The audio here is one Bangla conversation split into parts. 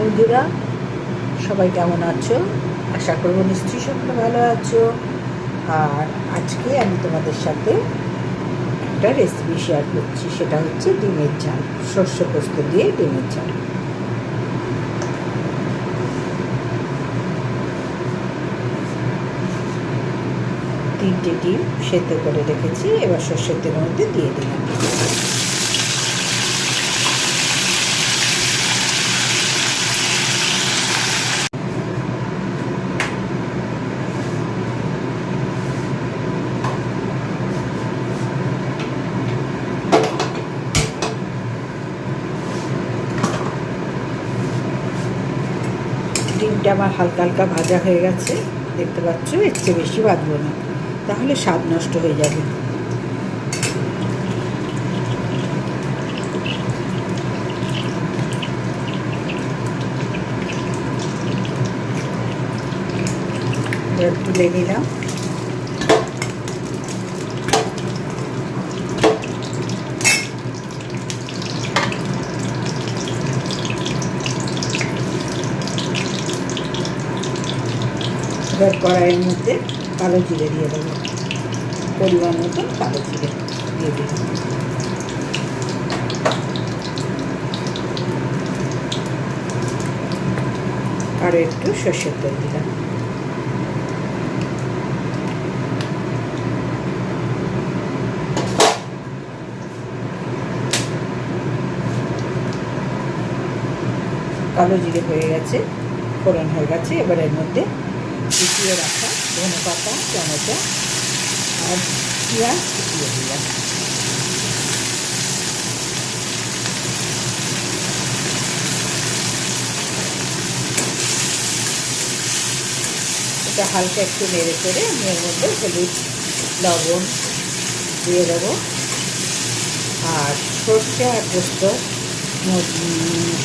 বন্ধুরা, সবাই কেমন আছো? আশা করব নিশ্চয়ই সকলে ভালো আছো। আর আজকে আমি তোমাদের সাথে একটা রেসিপি শেয়ার করছি, সেটা হচ্ছে ডিমের ঝাল শস্য পোস্ত দিয়ে ডিমের ঝাল। তিনটে ডিম সেদ্ধ করে রেখেছি, এবার সর্ষের তেলের মধ্যে দিয়ে দিলাম। ডিমটা আমার হালকা হালকা ভাজা হয়ে গেছে, দেখতে পাচ্ছ এর চেয়ে বেশি ভাজবো না, তাহলে স্বাদ নষ্ট হয়ে যাবে। তুলে নিলাম। এবার কড়াইয়ের মধ্যে কালো জিরে দিয়ে দেবো। পরিমাণ মতো কালো জিরে দিয়ে দিলাম আর একটু সর্ষের তেল দিলাম। কালো জিরে হয়ে গেছে, ফোড়ন হয়ে গেছে। এবার এর মধ্যে কুচিয়ে রাখা ধনে পাতা, টমেটো আর পেঁয়াজ কুচিয়ে দিলাম। এটা হালকা একটু নেড়ে করে আমি এর মধ্যে হলুদ, লবণ দিয়ে দেবো। আর সর্ষে আর পোস্ত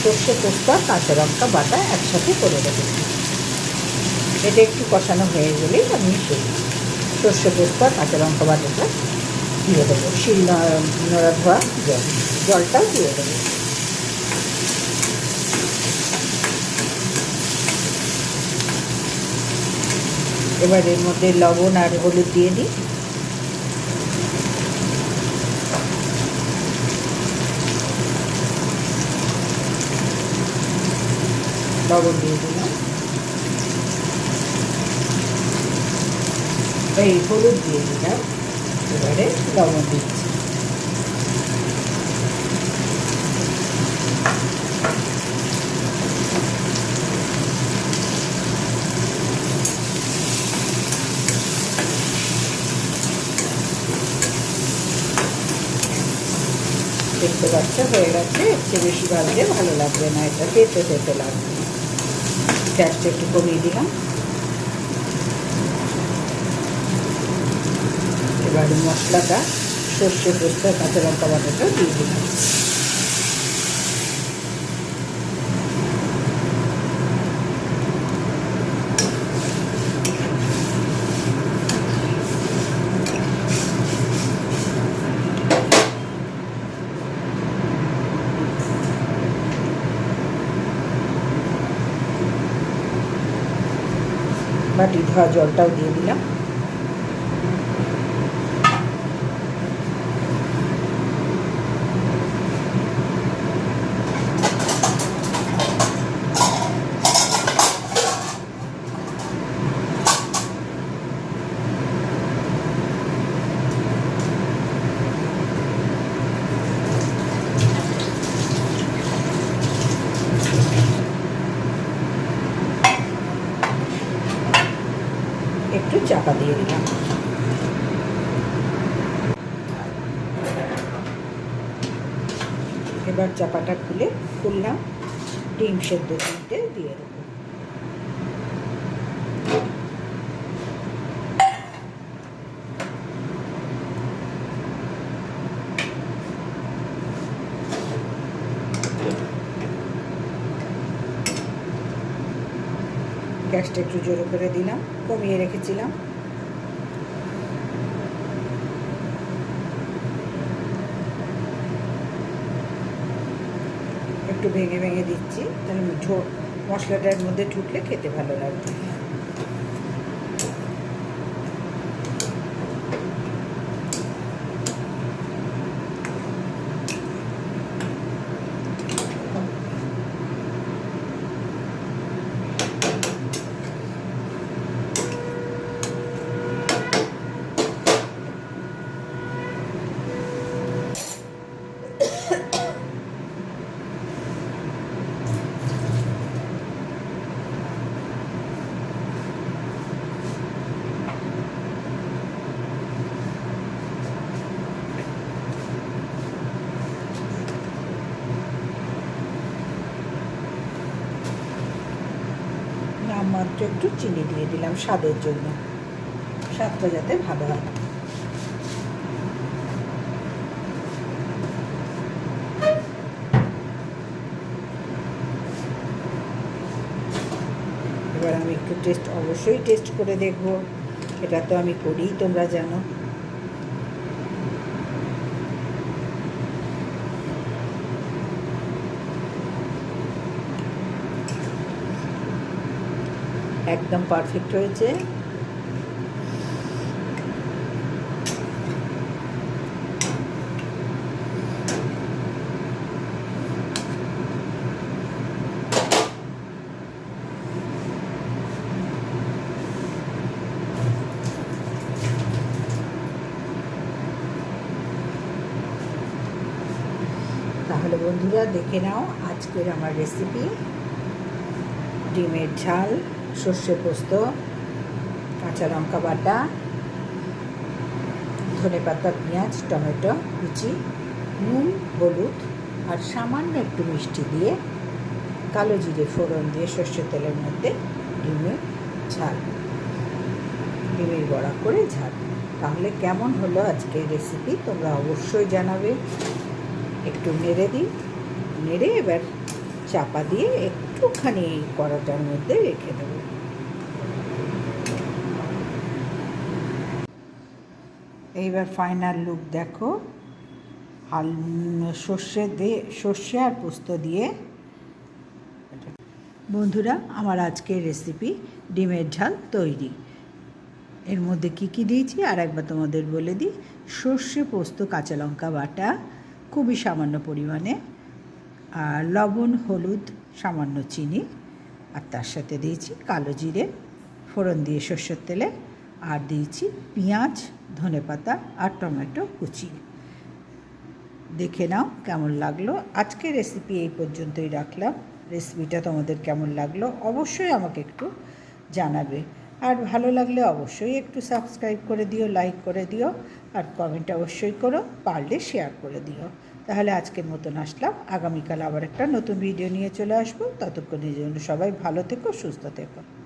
সর্ষে পোস্ত কাঁচা লঙ্কা বাটা একসাথে করে দেবো। এটা একটু কষানো হয়ে গেলেই আমি সেই সর্ষে পোস্ত কাঁচা লঙ্কা বাটাটা দিয়ে দেবো। শিল নোড়া ধোয়া জল। জলটাও দিয়ে দেবো। এবার এর মধ্যে লবণ আর হলুদ দিয়ে দিই। লবণ দিয়ে দিলাম। এই হলুদ দিয়ে দিলাম এবারে লবণ দিচ্ছি। দেখতে পাচ্ছ, হয়ে গেছে। একটু বেশি ভাজলে ভালো লাগবে না, এটা তেতে তেতে লাগবে। গ্যাসটা একটু কমিয়ে দিলাম। এবার মশলাটা সর্ষে পোস্ত কাঁচা লঙ্কা বাটাটা দিয়ে দিলাম। বাটি ধোয়া জলটাও দিয়ে দিলাম। চাপা দিয়ে দিলাম এবার চাপাটা খুলে খুললাম, ডিম সেদ্ধ দিয়ে দেবো। গ্যাসটা একটু জোরে করে দিলাম, কমিয়ে রেখেছিলাম। একটু ভেঙে ভেঙে দিচ্ছি তাহলে মিঠো মশলাটার মধ্যে ঢুকলে খেতে ভালো লাগবে। নামমাত্র একটু চিনি দিয়ে দিলাম স্বাদের জন্য। স্বাদটা যাতে ভালো হয়। এবার আমি একটু টেস্ট অবশ্যই টেস্ট করে দেখব। এটা তো আমি করিই, তোমরা জানো। একদম পারফেক্ট হয়েছে। তাহলে বন্ধুরা দেখে নাও আজকের আমার রেসিপি ডিমের ঝাল। সর্ষে পোস্ত, কাঁচা লঙ্কা বাটা, ধনে পাতা, পেঁয়াজ, টমেটো, কুচি, নুন, হলুদ আর সামান্য একটু মিষ্টি দিয়ে কালো জিরে ফোড়ন দিয়ে সর্ষের তেলের মধ্যে ডিমের ঝাল, ডিমের বড়া করে ঝাল। তাহলে কেমন হলো আজকের রেসিপি তোমরা অবশ্যই জানাবে। একটু নেড়ে দিই, নেড়ে এবার চাপা দিয়ে একটুখানি এই কড়াটার মধ্যে রেখে দেবো। এইবার ফাইনাল লুক দেখো। আল সর্ষে দিয়ে সর্ষে আর পোস্ত দিয়ে। বন্ধুরা, আমার আজকের রেসিপি ডিমের ঝাল তৈরি। এর মধ্যে কি কি দিয়েছি? আর একবার তোমাদের বলে দিই। সর্ষে, পোস্ত, কাঁচা লঙ্কা বাটা, খুবই সামান্য পরিমাণে। আর লবণ, হলুদ সামান্য চিনি আর তার সাথে দিয়েছি কালো জিরে, ফোড়ন দিয়ে সর্ষের তেলে, আর দিয়েছি পেঁয়াজ, ধনে পাতা আর টমেটো কুচি। দেখে নাও কেমন লাগল। আজকে রেসিপি এই পর্যন্তই রাখলাম। রেসিপিটা তোমাদের কেমন লাগল অবশ্যই আমাকে একটু জানাবে। আর ভালো লাগলে অবশ্যই একটু সাবস্ক্রাইব করে দিও লাইক করে দিও, আর কমেন্ট অবশ্যই করো, পারলে শেয়ার করে দিও। তাহলে আজকের মতন আসলাম। আগামীকাল আবার একটা নতুন ভিডিও নিয়ে চলে আসব। ততক্ষণের জন্য সবাই ভালো থেকো, সুস্থ থেকো।